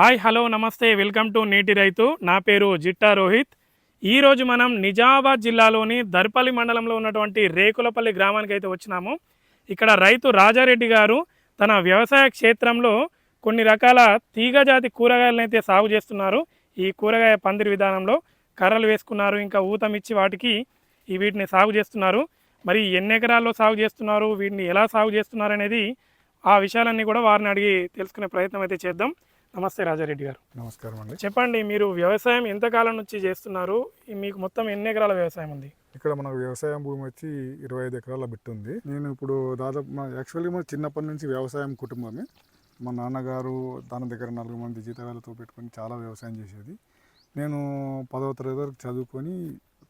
Hi hello నమస్తే welcome to నీటి రైతు. నా పేరు జిట్టా రోహిత్. ఈరోజు మనం నిజామాబాద్ జిల్లాలోని దర్పల్లి మండలంలో ఉన్నటువంటి రేకులపల్లి గ్రామానికి అయితే వచ్చినాము. ఇక్కడ రైతు రాజారెడ్డి గారు తన వ్యవసాయ క్షేత్రంలో కొన్ని రకాల తీగజాతి కూరగాయలను అయితే సాగు చేస్తున్నారు. ఈ కూరగాయ పందిరి విధానంలో కర్రలు వేసుకున్నారు ఇంకా ఊతమిచ్చి వాటికి ఈ వీటిని సాగు చేస్తున్నారు. మరి ఎన్ని ఎకరాల్లో సాగు చేస్తున్నారు వీటిని ఎలా సాగు చేస్తున్నారు అనేది ఆ విషయాలన్నీ కూడా వారిని అడిగి తెలుసుకునే ప్రయత్నం అయితే చేద్దాం. నమస్తే రాజారెడ్డి గారు. నమస్కారం అండి. చెప్పండి మీరు వ్యవసాయం ఎంతకాలం నుంచి చేస్తున్నారు? మీకు మొత్తం ఎన్ని ఎకరాల వ్యవసాయం ఉంది? ఇక్కడ మనకు వ్యవసాయం భూమి వచ్చి ఇరవై ఐదు ఎకరాల బిట్టు ఉంది. నేను ఇప్పుడు దాదాపు మా యాక్చువల్గా మన చిన్నప్పటి నుంచి వ్యవసాయం కుటుంబమే. మా నాన్నగారు తన దగ్గర నలుగురు మంది జీతగాలతో పెట్టుకొని చాలా వ్యవసాయం చేసేది. నేను పదవ తరగతి వరకు చదువుకొని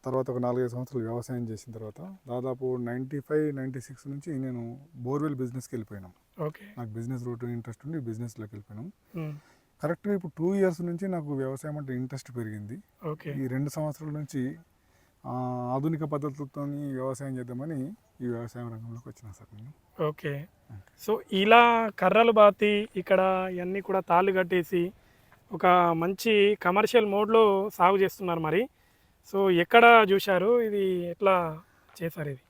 తర్వాత ఒక నాలుగైదు సంవత్సరాలు వ్యవసాయం చేసిన తర్వాత దాదాపు నైంటీ ఫైవ్ నైంటీ సిక్స్ నుంచి నేను బోర్వెల్ బిజినెస్కి వెళ్ళిపోయినాం. ఓకే. నాకు బిజినెస్ రూట్ ఇంట్రెస్ట్ ఉండి బిజినెస్లోకి వెళ్ళిపోయినాం. కరెక్ట్గా ఇప్పుడు టూ ఇయర్స్ నుంచి నాకు వ్యవసాయం అంటే ఇంట్రెస్ట్ పెరిగింది. ఓకే. ఈ రెండు సంవత్సరాల నుంచి ఆధునిక పద్ధతులతో వ్యవసాయం చేద్దామని ఈ వ్యవసాయం రంగంలోకి వచ్చిన సార్ నేను. ఓకే. సో ఇలా కర్రలు బాతి ఇక్కడ ఇవన్నీ కూడా తాళ్ళు కట్టేసి ఒక మంచి కమర్షియల్ మోడ్లో సాగు చేస్తున్నారు మరి. సో ఎక్కడ చూశారు? ఇది ఎట్లా చేశారు ఇది?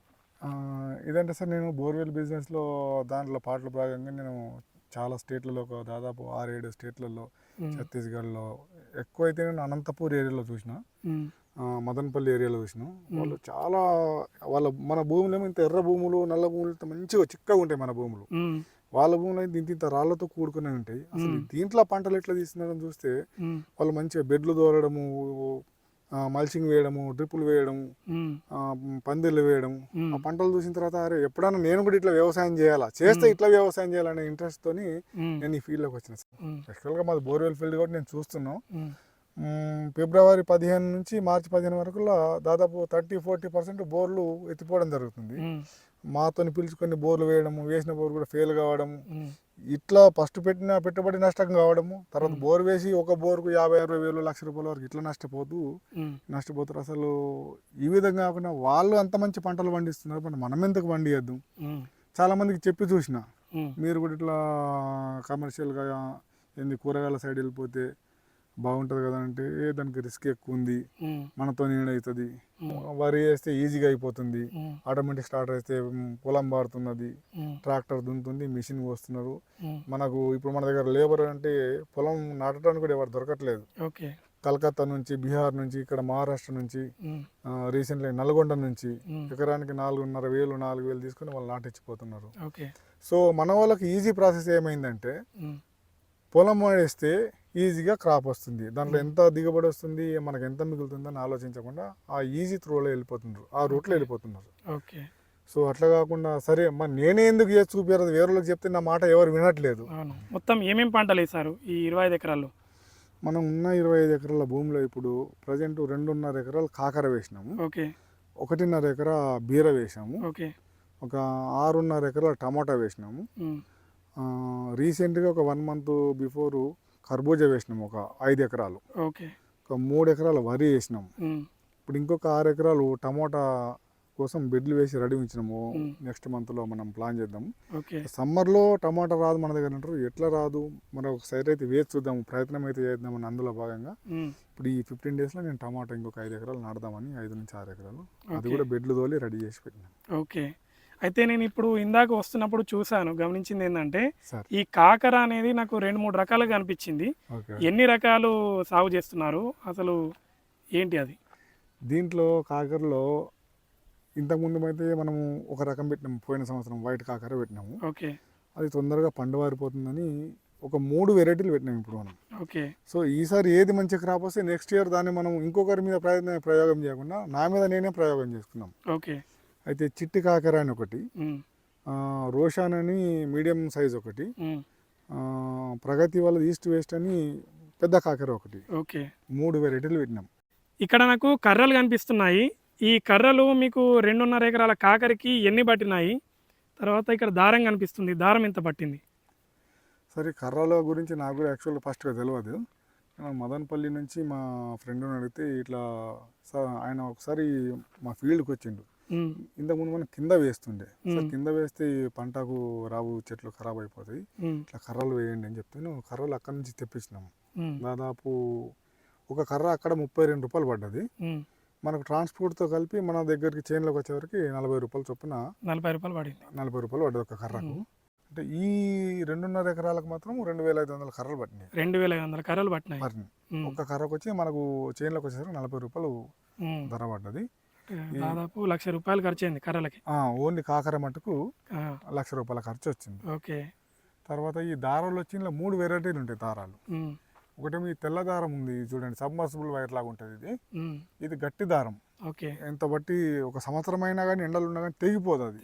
ఇదంటే సార్ నేను బోర్వెల్ బిజినెస్లో దాంట్లో పాటల భాగంగా నేను చాలా స్టేట్లలో ఒక దాదాపు ఆరేడు స్టేట్లలో ఛత్తీస్గఢ్లో ఎక్కువైతే నేను అనంతపూర్ ఏరియాలో చూసిన. మదనపల్లి ఏరియాలో చూసిన. వాళ్ళు చాలా వాళ్ళ మన భూములు ఏమో ఇంత ఎర్ర భూములు నల్ల భూములు ఇంత మంచిగా చిక్కగా ఉంటాయి మన భూములు. వాళ్ళ భూములు అయితే ఇంత రాళ్ళతో కూడుకునే ఉంటాయి. అసలు దీంట్లో పంటలు ఎట్లా తీస్తున్నారని చూస్తే వాళ్ళు మంచిగా బెడ్లు దోరడము మల్చింగ్ వేయడము డ్రిప్పులు వేయడం పందిర్లు వేయడం ఆ పంటలు చూసిన తర్వాత అరే ఎప్పుడైనా నేను కూడా ఇట్లా వ్యవసాయం చేయాలా? చేస్తే ఇట్లా వ్యవసాయం చేయాలనే ఇంట్రెస్ట్ తోని నేను ఈ ఫీల్డ్లోకి వచ్చిన సార్. యాక్చువల్గా మాది బోర్వెల్ ఫీల్డ్ కాబట్టి నేను చూస్తున్నాం. ఫిబ్రవరి పదిహేను నుంచి మార్చి పదిహేను వరకు దాదాపు థర్టీ ఫార్టీ పర్సెంట్ బోర్లు ఎత్తిపోవడం జరుగుతుంది. మాతోని పిలుచుకొని బోర్లు వేయడము వేసిన బోర్ కూడా ఫెయిల్ కావడము ఉమ్, ఇట్లా ఫస్ట్ పెట్టిన పెట్టుబడి నష్టం కావడము తర్వాత బోర్ వేసి ఒక బోర్కు యాభై అరవై వేలు లక్ష రూపాయల వరకు ఇట్లా నష్టపోతూ నష్టపోతారు. అసలు ఈ విధంగా కాకుండా వాళ్ళు అంత మంచి పంటలు పండిస్తున్నారు మరి మనం ఎందుకు పండియద్దు? చాలా మందికి చెప్పి చూసిన. మీరు కూడా ఇట్లా కమర్షియల్గా ఏంది కూరగాయల సైడ్ వెళ్ళిపోతే బాగుంటుంది కదా అంటే దానికి రిస్క్ ఎక్కువ ఉంది మనతో నీడవుతుంది వరి వేస్తే ఈజీగా అయిపోతుంది. ఆటోమేటిక్ స్టార్ట్ అయితే మ్, పొలం బారుతున్నది ట్రాక్టర్ దున్నుతుంది మిషన్ వస్తున్నారు ఉమ్, మనకు ఇప్పుడు మన దగ్గర లేబర్ అంటే పొలం నాటడానికి కూడా ఎవరు దొరకట్లేదు. కలకత్తా నుంచి బీహార్ నుంచి ఇక్కడ మహారాష్ట్ర నుంచి రీసెంట్లీ నల్గొండ నుంచి ఎకరానికి నాలుగున్నర వేలు నాలుగు వేలు తీసుకుని వాళ్ళు నాటించిపోతున్నారు సో మన వాళ్ళకి ఈజీ ప్రాసెస్ ఏమైందంటే పొలం వేస్తే ఈజీగా క్రాప్ వస్తుంది. దాంట్లో ఎంత దిగుబడి వస్తుంది మనకు ఎంత మిగులుతుంది అని ఆలోచించకుండా ఆ ఈజీ త్రోలో వెళ్ళిపోతున్నారు. ఆ రూట్లో వెళ్ళిపోతున్నారు. ఓకే. సో అట్లా కాకుండా సరే మరి నేనే ఎందుకు చేసి వేరే వాళ్ళకి చెప్తే నా మాట ఎవరు వినట్లేదు. మొత్తం ఏమేం పంటలు వేశారు ఈ ఇరవై ఐదు ఎకరాల్లో? మనం ఉన్న ఇరవై ఐదు ఎకరాల భూమిలో ఇప్పుడు ప్రజెంట్ రెండున్నర ఎకరాలు కాకర వేసినాము. ఓకే. ఒకటిన్నర ఎకరా బీర వేసాము ఓకే. ఒక ఆరున్నర ఎకరాల టమాటా వేసినాము. రీసెంట్గా ఒక వన్ మంత్ బిఫోర్ కర్బూజా వేసినాము ఒక ఐదు ఎకరాలు. ఓకే. ఒక మూడు ఎకరాల వరి వేసినాము ఉమ్, ఇప్పుడు ఇంకొక ఆరు ఎకరాలు టమోటా కోసం బెడ్లు వేసి రెడీ ఉంచినాము. నెక్స్ట్ మంత్లో మనం ప్లాన్ చేద్దాం. సమ్మర్లో టమాటా రాదు మన దగ్గర అంటారు. ఎట్లా రాదు? మనం ఒక సైడ్ అయితే వేసి చూద్దాం ప్రయత్నం అయితే చేద్దామని అందులో భాగంగా. ఇప్పుడు ఈ ఫిఫ్టీన్ డేస్లో నేను టమాటా ఇంకొక ఐదు ఎకరాలు నాడదామని ఐదు నుంచి ఆరు ఎకరాలు. అది. కూడా బెడ్లు తోలి రెడీ చేసి పెట్టినాం. ఓకే. అయితే నేను ఇప్పుడు ఇందాక వస్తున్నప్పుడు చూశాను గమనించింది ఏంటంటే ఈ కాకర అనేది నాకు రెండు మూడు రకాలుగా అనిపించింది ఎన్ని రకాలు సాగు చేస్తున్నారు? అసలు ఏంటి అది? దీంట్లో కాకరలో ఇంతకుముందు అయితే మనము ఒక రకం పెట్టినాము పోయిన సంవత్సరం వైట్ కాకర పెట్టినాము. ఓకే. అది తొందరగా పండువారిపోతుందని ఒక మూడు వెరైటీలు పెట్టినాం ఇప్పుడు మనం. ఓకే. సో ఈసారి ఏది మంచి క్రాప్ వస్తే నెక్స్ట్ ఇయర్ దాన్ని మనం ఇంకొకరి మీద ప్రయత్నం ప్రయోగం చేయకుండా నా మీద నేనే ప్రయోగం చేసుకున్నాం. ఓకే. అయితే చిట్టి కాకర అని ఒకటి రోషాన్ అని మీడియం సైజ్ ఒకటి ప్రగతి వాళ్ళది ఈస్ట్ వెస్ట్ అని పెద్ద కాకర ఒకటి. ఓకే. మూడు వెరైటీలు పెట్టినాం. ఇక్కడ నాకు కర్రలు కనిపిస్తున్నాయి. ఈ కర్రలు మీకు రెండున్నర ఎకరాల కాకరికి ఎన్ని పట్టినాయి? తర్వాత ఇక్కడ దారం కనిపిస్తుంది. దారం ఎంత పట్టింది? సరే కర్రల గురించి నాకు కూడా యాక్చువల్గా ఫస్ట్గా తెలియదు మదనపల్లి నుంచి మా ఫ్రెండ్ని అడిగితే ఇట్లా ఆయన ఒకసారి మా ఫీల్డ్కి వచ్చిండు. ఇంతకుముందు మనం కింద వేస్తుండే. కింద వేస్తే పంటకు రావు చెట్లు ఖరాబ్ అయిపోతాయి. ఇట్లా కర్రలు వేయండి అని చెప్తే నువ్వు కర్రలు అక్కడి నుంచి తెప్పించినాము. దాదాపు ఒక కర్ర అక్కడ ముప్పై రెండు రూపాయలు పడ్డది. మనకు ట్రాన్స్పోర్ట్తో కలిపి మన దగ్గరికి చైన్లోకి వచ్చేవరకు నలభై రూపాయలు చొప్పున నలభై రూపాయలు పడింది. నలభై రూపాయలు పడ్డది ఒక కర్రకు. అంటే ఈ రెండున్నర ఎకరాలకు మాత్రం రెండు వేల ఐదు వందల కర్రలు పట్టినాయి. రెండు వేల ఐదు వందల కర్రలు పట్టినాయి. పట్టినాయి. ఒక్క కర్రకు వచ్చి మనకు చైన్లోకి వచ్చేసరికి నలభై రూపాయలు. ధర పడ్డది. దాదాపు లక్ష రూపాయలు ఖర్చు అయింది కర్రలకి ఓన్లీ కాకర మట్టుకు ఆ, లక్ష రూపాయల ఖర్చు వచ్చింది ఓకే. తర్వాత ఈ దారాలు వచ్చి ఇందులో మూడు వెరైటీలు ఉంటాయి దారాలు. ఉమ్, ఒకటేమో ఈ తెల్ల దారం ఉంది చూడండి సబ్మర్సిబుల్ వైర్ లాగా ఉంటుంది ఇది. ఇది గట్టి దారం. ఓకే. ఎంత బట్టి ఒక సంవత్సరం అయినా కానీ ఎండలు ఉన్నా కానీ తెగిపోదు అది.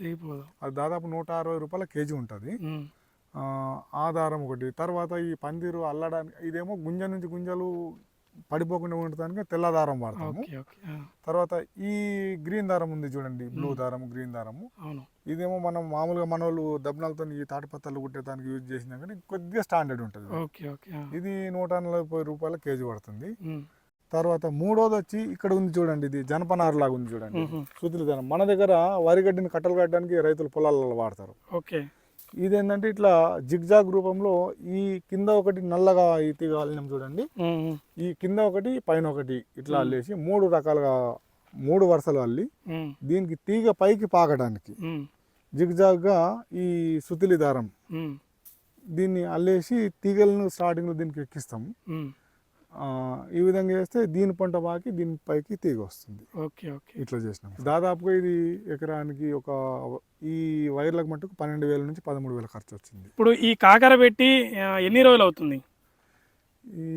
అది దాదాపు నూట అరవై రూపాయల కేజీ ఉంటుంది. దారం ఒకటి. తర్వాత ఈ పందిరు అల్లడానికి ఇదేమో గుంజ నుంచి గుంజలు పడిపోకుండా ఉండటానికి తెల్ల దారం వాడతాము తర్వాత ఈ గ్రీన్ దారం ఉంది చూడండి బ్లూ దారం గ్రీన్ దారము. ఇదేమో మనం మామూలుగా మన వాళ్ళు దబ్బనాలతో ఈ తాటిపత్తాలు కుట్టేదానికి యూజ్ చేసినా కానీ కొద్దిగా స్టాండర్డ్ ఉంటుంది. ఓకే ఓకే ఆ, ఇది నూట నలభై రూపాయల కేజీ పడుతుంది. తర్వాత మూడోది వచ్చి ఇక్కడ ఉంది చూడండి ఇది జనపనారు లాగా ఉంది చూడండి. సుతిలి ధనం మన దగ్గర వరిగడ్డిని కట్టలు కట్టడానికి రైతులు పొలాలలో వాడతారు. ఓకే. ఇదేంటంటే ఇట్లా జిగ్జాగ్ రూపంలో ఈ కింద ఒకటి నల్లగా తీగ అల్లినాం చూడండి. ఈ కింద ఒకటి పైన ఒకటి ఇట్లా అల్లేసి మూడు రకాలుగా మూడు వరుసలు అల్లి దీనికి తీగ పైకి పాకడానికి జిగ్జాగ్గా ఈ సుతిలి దారం దీన్ని అల్లేసి తీగలను స్టార్టింగ్లో దీనికి ఎక్కిస్తాము ఈ విధంగా చేస్తే దీని పంట పాకి దీని పైకి తీగ వస్తుంది. Okay okay. ఇట్లా చేసినాం. దాదాపుగా ఇది ఎకరానికి ఒక ఈ వైర్లకు మట్టుకు పన్నెండు వేల నుంచి పదమూడు వేల ఖర్చు వచ్చింది. ఇప్పుడు ఈ కాకర పెట్టి ఎన్ని రోజులు అవుతుంది? ఈ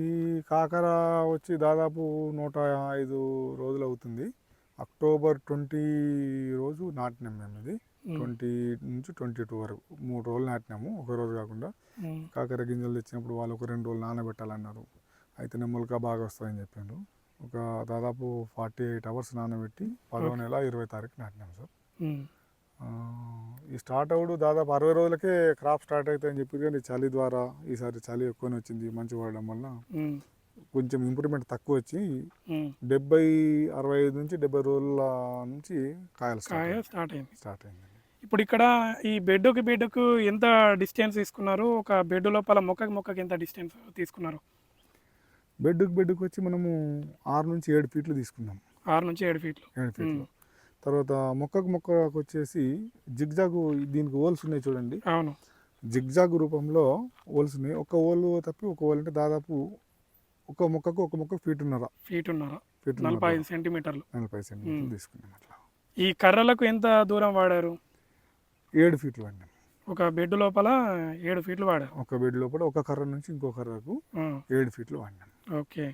కాకర వచ్చి దాదాపు నూట ఐదు రోజులు అవుతుంది. అక్టోబర్ ట్వంటీ రోజు నాటినాం మేము ఇది. ట్వంటీ నుంచి ట్వంటీ టూ వరకు. మూడు రోజులు నాటినాము. ఒక రోజు కాకుండా కాకర గింజలు తెచ్చినప్పుడు వాళ్ళు ఒక రెండు రోజులు నానబెట్టాలన్నారు. అయితే నెమ్మలుగా బాగా వస్తాయని చెప్పాను. ఒక దాదాపు ఫార్టీ ఎయిట్ అవర్స్ నానబెట్టి పదో నెల ఇరవై తారీఖు నాటినాం సార్. ఈ స్టార్ట్ అవుడు దాదాపు అరవై రోజులకే క్రాప్ స్టార్ట్ అవుతాయని చెప్పి కానీ చలి ద్వారా ఈసారి చలి ఎక్కువనే వచ్చింది మంచి పడడం వల్ల కొంచెం ఇంప్రూవ్మెంట్ తక్కువ వచ్చి. డెబ్బై అరవై ఐదు నుంచి డెబ్బై రోజుల నుంచి కాయలు స్టార్ట్ అయింది. స్టార్ట్ అయిందండి ఇప్పుడు ఇక్కడ ఈ బెడ్కి బెడ్కు ఎంత డిస్టెన్స్ తీసుకున్నారు? ఒక బెడ్ లోపల మొక్కకి మొక్కకి ఎంత డిస్టెన్స్ తీసుకున్నారు? బెడ్కి బెడ్కి వచ్చి మనము ఆరు నుంచి ఏడు ఫీట్లు తీసుకున్నాం ఆరు నుంచి ఏడు ఫీట్లు. ఏడు ఫీట్లు. తర్వాత మొక్కకు మొక్కకు వచ్చేసి జిగ్జాగు దీనికి హోల్స్ ఉన్నాయి చూడండి. అవును. జిగ్జాగ్ రూపంలో హోల్స్ ఉన్నాయి. ఒక హోల్ తప్పి ఒక హోల్ అంటే దాదాపు ఒక మొక్కకు ఒక మొక్క ఫీట్ ఉన్నర ఫీట్ ఉన్నారా ఫీట్ నలభై ఐదు సెంటీమీటర్లు. నలభై సెంటీమీటర్లు తీసుకున్నాం అట్లా. ఈ కర్రలకు ఎంత దూరం వాడారు? ఏడు ఫీట్లు వాడినాం. ఒక బెడ్ లోపల ఏడు ఫీట్లు వాడారు. ఒక బెడ్ లోపల ఒక కర్ర నుంచి ఇంకో కర్రకు ఏడు ఫీట్లు వాడినాం. ఓకే.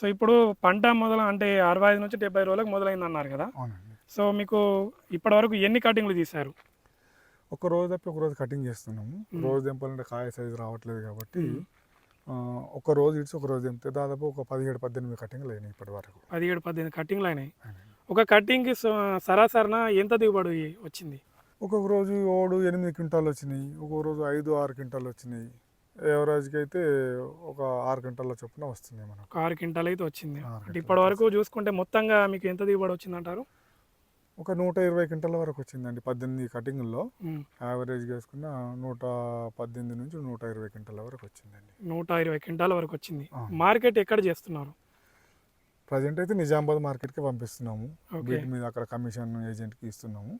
సో ఇప్పుడు పంట మొదలు అంటే అరవై ఐదు నుంచి డెబ్బై రోజులకు మొదలైంది అన్నారు కదా? అవునండి. సో మీకు ఇప్పటివరకు ఎన్ని కటింగ్లు తీశారు? ఒక రోజు తప్పి ఒక రోజు కటింగ్ చేస్తున్నాము. రోజు తెంపాలంటే కాయ సైజు రావట్లేదు కాబట్టి ఒక రోజు ఇడిచి ఒక రోజు తెంపితే దాదాపు ఒక పదిహేడు పద్దెనిమిది కటింగ్లు అయినాయి ఇప్పటి వరకు పదిహేడు పద్దెనిమిది కటింగ్లు అయినాయి. అయినాయి. ఒక కటింగ్కి సరాసరిన ఎంత దిగుబడి వచ్చింది? ఒక్కొక్క రోజు ఏడు ఎనిమిది క్వింటాలు వచ్చినాయి. ఒక్కొక్క రోజు ఐదు ఆరు క్వింటాలు వచ్చినాయి. ఎవరేజ్కి అయితే ఒక ఆరు క్వింటాల చొప్పున వస్తున్నాయి మనకు. ఆరు క్వింటాల్ అయితే వచ్చింది. ఇప్పటి వరకు చూసుకుంటే మొత్తంగా మీకు ఎంత దిగుబడి వచ్చింది అంటారు ఒక నూట ఇరవై క్వింటాల వరకు వచ్చిందండి పద్దెనిమిది కటింగ్లో. యావరేజ్ వేసుకున్న నూట పద్దెనిమిది నుంచి నూట ఇరవై క్వింటాల వరకు వచ్చిందండి. నూట ఇరవై క్వింటాల వరకు వచ్చింది. మార్కెట్ ఎక్కడ చేస్తున్నారు? ప్రజెంట్ అయితే నిజామాబాద్ మార్కెట్కి పంపిస్తున్నాము. వీటి మీద అక్కడ కమిషన్ ఏజెంట్కి ఇస్తున్నాము.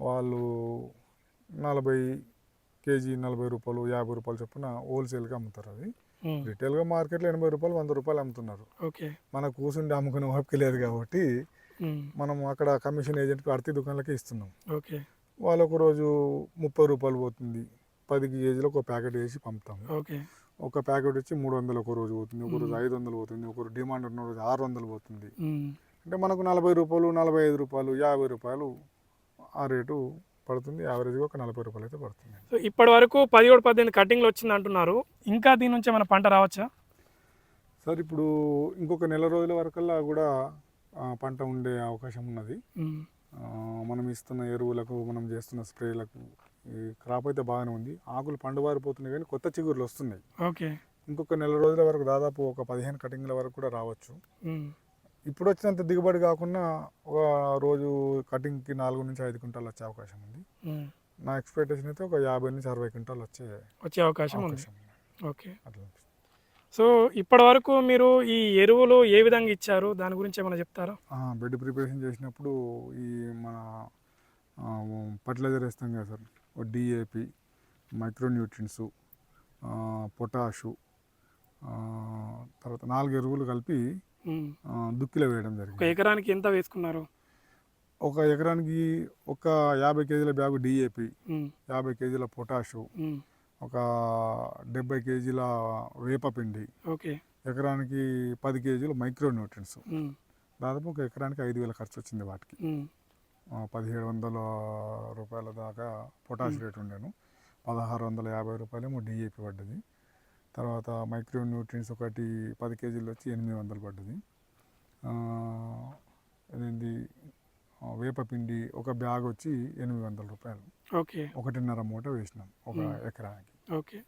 వాళ్ళు నలభై కేజీ నలభై రూపాయలు యాభై రూపాయలు చొప్పున హోల్సేల్గా అమ్ముతారు అది ఉమ్, రిటైల్గా మార్కెట్లో ఎనభై రూపాయలు వంద రూపాయలు అమ్ముతున్నారు. మన కూర్చుండి అమ్ముకునే ఓపిక లేదు కాబట్టి మనం అక్కడ కమిషన్ ఏజెంట్కి అర్తి దుకాణాలకే ఇస్తున్నాం. వాళ్ళు ఒక రోజు ముప్పై రూపాయలు పోతుంది. పది కేజీలు ఒక ప్యాకెట్ వేసి పంపుతాము. ఒక ప్యాకెట్ వచ్చి మూడు వందలు ఒక రోజు పోతుంది ఒక రోజు ఐదు వందలు పోతుంది ఒక రోజు డిమాండ్ ఉన్న రోజు ఆరు వందలు పోతుంది. అంటే మనకు నలభై రూపాయలు నలభై ఐదు రూపాయలు యాభై రూపాయలు ఆ రేటు పడుతుంది యావరేజ్గా ఒక నలభై రూపాయలు అయితే పడుతుంది. సో ఇప్పటి వరకు పదిహేడు పద్దెనిమిది కటింగ్లు వచ్చింది అంటున్నారు. ఇంకా దీని నుంచి ఏమైనా పంట రావచ్చా? సార్ ఇప్పుడు ఇంకొక నెల రోజుల వరకల్లా కూడా పంట ఉండే అవకాశం ఉన్నది. మనం ఇస్తున్న ఎరువులకు మనం చేస్తున్న స్ప్రేలకు క్రాప్ అయితే బాగానే ఉంది. ఆకులు పండువారిపోతున్నాయి కానీ కొత్త చిగురులు వస్తున్నాయి. ఓకే. ఇంకొక నెల రోజుల వరకు దాదాపు ఒక పదిహేను కటింగ్ల వరకు కూడా రావచ్చు. ఇప్పుడు వచ్చినంత దిగుబడి కాకుండా ఒక రోజు కటింగ్కి నాలుగు నుంచి ఐదు క్వింటాలు వచ్చే అవకాశం ఉంది. నా ఎక్స్పెక్టేషన్ అయితే ఒక యాభై నుంచి అరవై క్వింటాలు వచ్చే వచ్చే అవకాశం ఉంది. అవకాశం ఉంది. ఓకే. అట్లా సో ఇప్పటి వరకు మీరు ఈ ఎరువులు ఏ విధంగా ఇచ్చారు? దాని గురించి ఏమైనా చెప్తారా? బెడ్ ప్రిపరేషన్ చేసినప్పుడు ఈ మన ఫర్టిలైజర్ వేస్తాం కదా సార్. డిఏపి మైక్రోన్యూట్రియన్స్ పొటాషు తర్వాత నాలుగు ఎరువులు కలిపి దుక్కిలో వేయడం ఒక జరిగింది ఎకరానికి ఎంత వేసుకున్నారు? ఒక ఎకరానికి ఒక యాభై కేజీల బ్యాగు డిఏపి. యాభై కేజీల పొటాషు. ఒక డెబ్బై కేజీల వేపపిండి ఓకే. ఎకరానికి పది కేజీలు మైక్రోన్యూట్రియన్స్ ఉమ్. దాదాపు ఒక ఎకరానికి ఐదు వేల ఖర్చు వచ్చింది వాటికి. పదిహేడు వందల రూపాయల దాకా పొటాష్ రేట్ ఉండేను. పదహారు వందల యాభై రూపాయలేమో డిఏపి పడ్డది. తర్వాత మైక్రో న్యూట్రియన్స్ ఒకటి పది కేజీలు వచ్చి ఎనిమిది వందలు పడ్డది. అదేంటి వేపపిండి ఒక బ్యాగ్ వచ్చి ఎనిమిది వందల రూపాయలు. ఓకే. ఒకటిన్నర మూట వేసినాం ఒక. ఎకరానికి. ఓకే.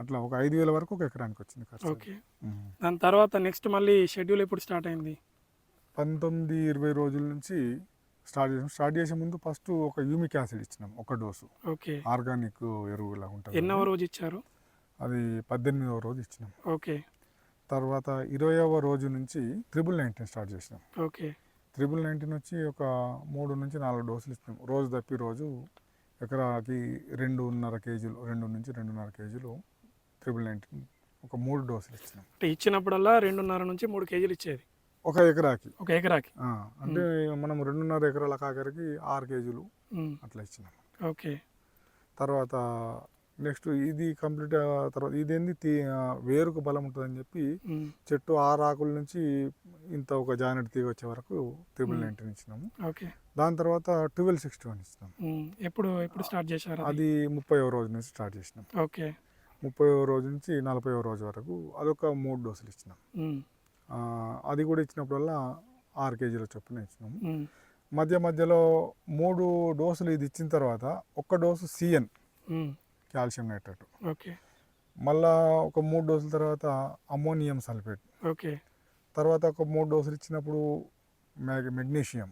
అట్లా ఒక ఐదు వేల వరకు ఒక ఎకరానికి వచ్చింది ఖర్చు ఓకే. దాని తర్వాత నెక్స్ట్ మళ్ళీ షెడ్యూల్ ఎప్పుడు స్టార్ట్ అయింది? పంతొమ్మిది ఇరవై రోజుల నుంచి స్టార్ట్ చేసాం. స్టార్ట్ చేసే ముందు ఫస్ట్ ఒక యూమిక్ యాసిడ్ ఇచ్చినాం ఒక డోసు. ఓకే. ఆర్గానిక్ ఎరువులా ఉంటుంది ఎన్నవ రోజు ఇచ్చారు? అది పద్దెనిమిదవ రోజు ఇచ్చినాం. ఓకే. తర్వాత ఇరవైవ రోజు నుంచి త్రిబుల్ నైన్టీన్ స్టార్ట్ చేసినాం. ఓకే. త్రిబుల్ నైన్టీన్ వచ్చి ఒక మూడు నుంచి నాలుగు డోసులు ఇచ్చినాం. రోజు తప్పి రోజు ఎకరాకి రెండున్నర కేజీలు రెండు నుంచి రెండున్నర కేజీలు త్రిబుల్ నైన్టీన్ ఒక మూడు డోసులు ఇచ్చినాం. అంటే ఇచ్చినప్పుడల్లా రెండున్నర నుంచి మూడు కేజీలు ఇచ్చేది. ఒక ఎకరాకి. ఒక ఎకరాకి. అంటే మనం రెండున్నర ఎకరాల కాకరికి ఆరు కేజీలు. అట్లా ఇచ్చినాం. ఓకే. తర్వాత నెక్స్ట్ ఇది కంప్లీట్ తర్వాత ఇదేంది? తీ- ఆ, వేరుకు బలం ఉంటుందని చెప్పి ఉమ్. చెట్టు ఆరు ఆకుల నుంచి ఇంత ఒక జానెట్ తీగ వచ్చే వరకు త్రిబుల్. నైన్టీన్ ఇచ్చినాము. ఓకే. దాని తర్వాత ట్వెల్వ్ సిక్స్టీ వన్ ఇచ్చినాం ఉమ్. ఎప్పుడు ఎప్పుడు స్టార్ట్ చేశారు అది? ముప్పై రోజు నుంచి స్టార్ట్ చేసినాం. ఓకే. ముప్పై రోజు నుంచి నలభై రోజు వరకు అదొక మూడు డోసులు ఇచ్చినాం. అది కూడా ఇచ్చినప్పుడల్లా ఆరు కేజీల చొప్పున ఇచ్చినాము. మధ్య మధ్యలో మూడు డోసులు ఇది ఇచ్చిన తర్వాత ఒక్క dose CN. Calcium nitrate okay మళ్ళా ఒక మూడు డోసుల తర్వాత అమ్మోనియం సల్ఫేట్ ఓకే తర్వాత ఒక మూడు డోసులు ఇచ్చినప్పుడు మెగ్ మెగ్నీషియం.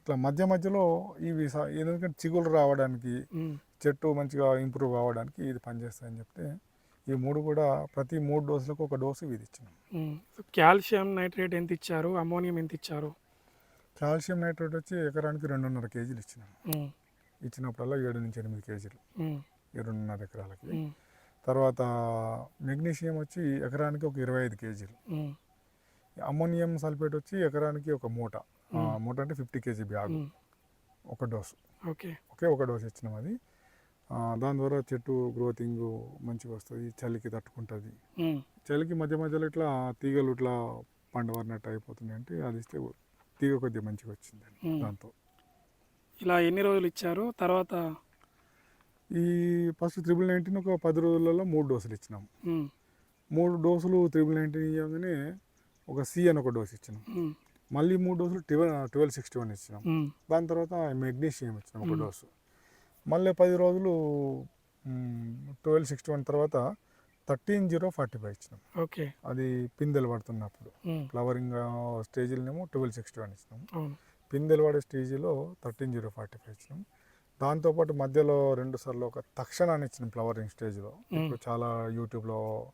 ఇట్లా మధ్య మధ్యలో ఇవి ఎందుకంటే చిగుళ్ళు రావడానికి. చెట్టు మంచిగా ఇంప్రూవ్ అవ్వడానికి ఇది పనిచేస్తాయని చెప్తే ఈ మూడు కూడా ప్రతి మూడు డోసులకు ఒక డోసు ఉమ్. కాల్షియం నైట్రేట్ ఎంత ఇచ్చారు? అమోనియం ఎంత ఇచ్చారు? కాల్షియం నైట్రేట్ వచ్చి ఎకరానికి రెండున్నర కేజీలు ఇచ్చినాం. ఇచ్చినప్పుడల్లా ఏడు నుంచి ఎనిమిది కేజీలు. రెండున్నర ఎకరాలకి. తర్వాత మెగ్నీషియం వచ్చి ఎకరానికి ఒక ఇరవై ఐదు కేజీలు. ఉమ్. అమ్మోనియం సల్ఫేట్ వచ్చి ఎకరానికి ఒక మూట. మూట అంటే ఫిఫ్టీ కేజీ బ్యాగ్. ఒక డోసు. ఓకే. ఒకే ఒక డోస్ ఇచ్చినాం అది. దాని ద్వారా చెట్టు గ్రోతింగ్ మంచిగా వస్తుంది చలికి తట్టుకుంటుంది. చలికి మధ్య మధ్యలో ఇట్లా తీగలు ఇట్లా పండవరినట్టు అయిపోతుంది అంటే అది ఇస్తే తీగ కొద్దిగా మంచిగా వచ్చింది. దాంతో ఇలా ఎన్ని రోజులు ఇచ్చారు తర్వాత ఈ ఫస్ట్ త్రిబుల్ నైన్టీన్ ఒక పది రోజులలో మూడు డోసులు ఇచ్చినాం. మూడు డోసులు త్రిబుల్ నైన్టీన్ ఇవ్వగానే ఒక సి అని ఒక డోస్ ఇచ్చినాం. మళ్ళీ మూడు డోసులు ట్వెల్వ్ ట్వెల్వ్ సిక్స్టీ వన్ ఇచ్చినాం. దాని తర్వాత మెగ్నీషియం ఇచ్చినాం ఒక. డోసు మళ్ళీ పది రోజులు ట్వెల్వ్ సిక్స్టీ వన్ తర్వాత థర్టీన్ జీరో ఫార్టీ ఫైవ్ ఇచ్చినాం. ఓకే. అది పిందెలు పడుతున్నప్పుడు. ఫ్లవరింగ్ స్టేజ్లోనేమో ట్వెల్వ్ సిక్స్టీ వన్ ఇచ్చినాం. పిందెలు పడే స్టేజ్లో థర్టీన్ జీరో ఫార్టీ ఫైవ్ ఇచ్చినాం. దాంతోపాటు మధ్యలో రెండు సార్లు ఒక తక్షణాన్ని ఇచ్చినాం ఫ్లవరింగ్ స్టేజ్లో. ఇప్పుడు చాలా యూట్యూబ్లో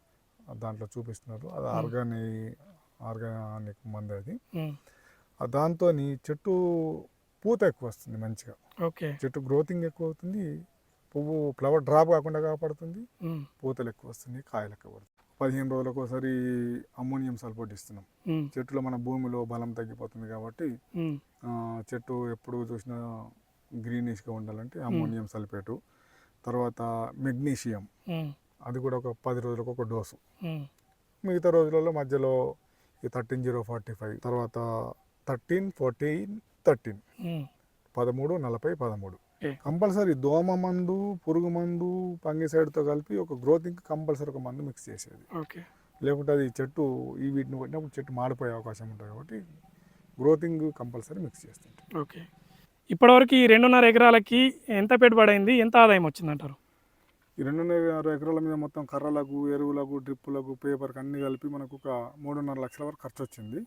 దాంట్లో చూపిస్తున్నారు. అది ఆర్గానిక్ ఆర్గానిక్ మంది అది. దాంతో చెట్టు పూత ఎక్కువ వస్తుంది మంచిగా. ఓకే చెట్టు గ్రోతింగ్ ఎక్కువ అవుతుంది పువ్వు ఫ్లవర్ డ్రాప్ కాకుండా కాపాడుతుంది. పూతలు ఎక్కువ వస్తుంది కాయలు ఎక్కువ పడుతుంది పదిహేను రోజులకు ఒకసారి అమ్మోనియం సల్ఫేట్ ఇస్తున్నాం. చెట్టులో మన భూమిలో బలం తగ్గిపోతుంది కాబట్టి చెట్టు ఎప్పుడు చూసినా గ్రీనిష్గా ఉండాలంటే అమ్మోనియం సల్ఫేటు తర్వాత మెగ్నీషియం. అది కూడా ఒక పది రోజులకు ఒక డోసు. మిగతా రోజులలో మధ్యలో ఈ థర్టీన్ జీరో ఫార్టీ ఫైవ్ తర్వాత థర్టీన్ ఫోర్టీన్ థర్టీన్. పదమూడు నలభై పదమూడు. కంపల్సరీ దోమ మందు పురుగు మందు పంగిసైడ్తో కలిపి ఒక గ్రోతింగ్ కంపల్సరీ ఒక మందు మిక్స్ చేసేది. ఓకే. లేకుంటే అది చెట్టు ఈ వీటిని కొట్టినప్పుడు చెట్టు మాడిపోయే అవకాశం ఉంటుంది కాబట్టి గ్రోతింగ్ కంపల్సరీ మిక్స్ చేస్తుంటాం. ఓకే. ఇప్పటివరకు ఈ రెండున్నర ఎకరాలకి ఎంత పెట్టుబడి అయింది? ఎంత ఆదాయం వచ్చిందంటారు? ఈ రెండున్నర ఎకరాల మీద మొత్తం కర్రలకు ఎరువులకు డ్రిప్పులకు పేపర్కి అన్ని కలిపి మనకు ఒక మూడున్నర లక్షల వరకు ఖర్చు వచ్చింది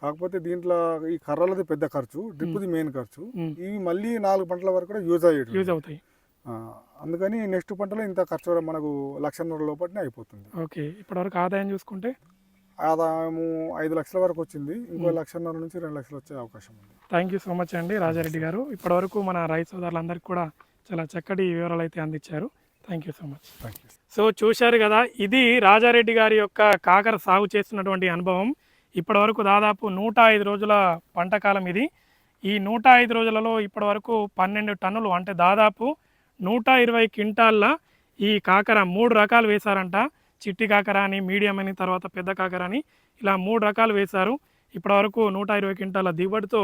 కాకపోతే దీంట్లో ఈ కర్రలది పెద్ద ఖర్చు డ్రిప్పుది మెయిన్ ఖర్చు. ఇవి మళ్ళీ నాలుగు పంటల వరకు కూడా యూజ్ అయ్యేది యూజ్ అవుతాయి. అందుకని నెక్స్ట్ పంటలో ఇంత ఖర్చు మనకు లక్షన్నర లోపలనే అయిపోతుంది. ఓకే ఇప్పటివరకు ఆదాయం చూసుకుంటే? ఆదాయము ఐదు లక్షల వరకు వచ్చింది. ఇంకో లక్షన్నర నుంచి రెండు లక్షలు వచ్చే అవకాశం ఉంది. థ్యాంక్ యూ సో మచ్ అండి రాజారెడ్డి గారు. ఇప్పటివరకు మన రైతు సోదరులందరికీ కూడా చాలా చక్కటి వివరాలు అయితే అందించారు. Thank you so much thank you so చూశారు కదా ఇది రాజారెడ్డి గారి యొక్క కాకర సాగు చేస్తున్నటువంటి అనుభవం. ఇప్పటివరకు దాదాపు నూట ఐదు రోజుల పంట కాలం ఇది. ఈ నూట ఐదు రోజులలో ఇప్పటివరకు పన్నెండు టన్నులు అంటే దాదాపు నూట ఇరవై క్వింటాల్ల ఈ కాకర మూడు రకాలు వేశారంట. చిట్టి కాకర అని మీడియం అని తర్వాత పెద్ద కాకర అని ఇలా మూడు రకాలు వేశారు. ఇప్పటివరకు నూట ఇరవై క్వింటాల దిగుబడితో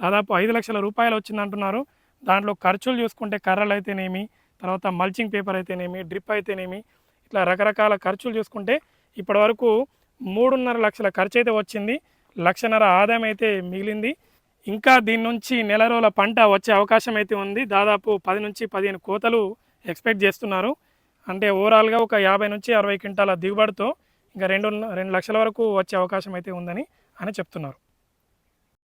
దాదాపు ఐదు లక్షల రూపాయలు వచ్చిందంటున్నారు. దాంట్లో ఖర్చులు చూసుకుంటే కర్రలు అయితేనేమి తర్వాత మల్చింగ్ పేపర్ అయితేనేమి డ్రిప్ అయితేనేమి ఇట్లా రకరకాల ఖర్చులు చూసుకుంటే ఇప్పటివరకు మూడున్నర లక్షల ఖర్చు అయితే వచ్చింది. లక్షన్నర ఆదాయం అయితే మిగిలింది. ఇంకా దీని నుంచి నెల రోజుల పంట వచ్చే అవకాశం అయితే ఉంది. దాదాపు పది నుంచి పదిహేను కోతలు ఎక్స్పెక్ట్ చేస్తున్నారు. అంటే ఓవరాల్గా ఒక యాభై నుంచి అరవై క్వింటాల దిగుబడితో ఇంకా రెండు రెండు లక్షల వరకు వచ్చే అవకాశం అయితే ఉందని అని చెప్తున్నారు.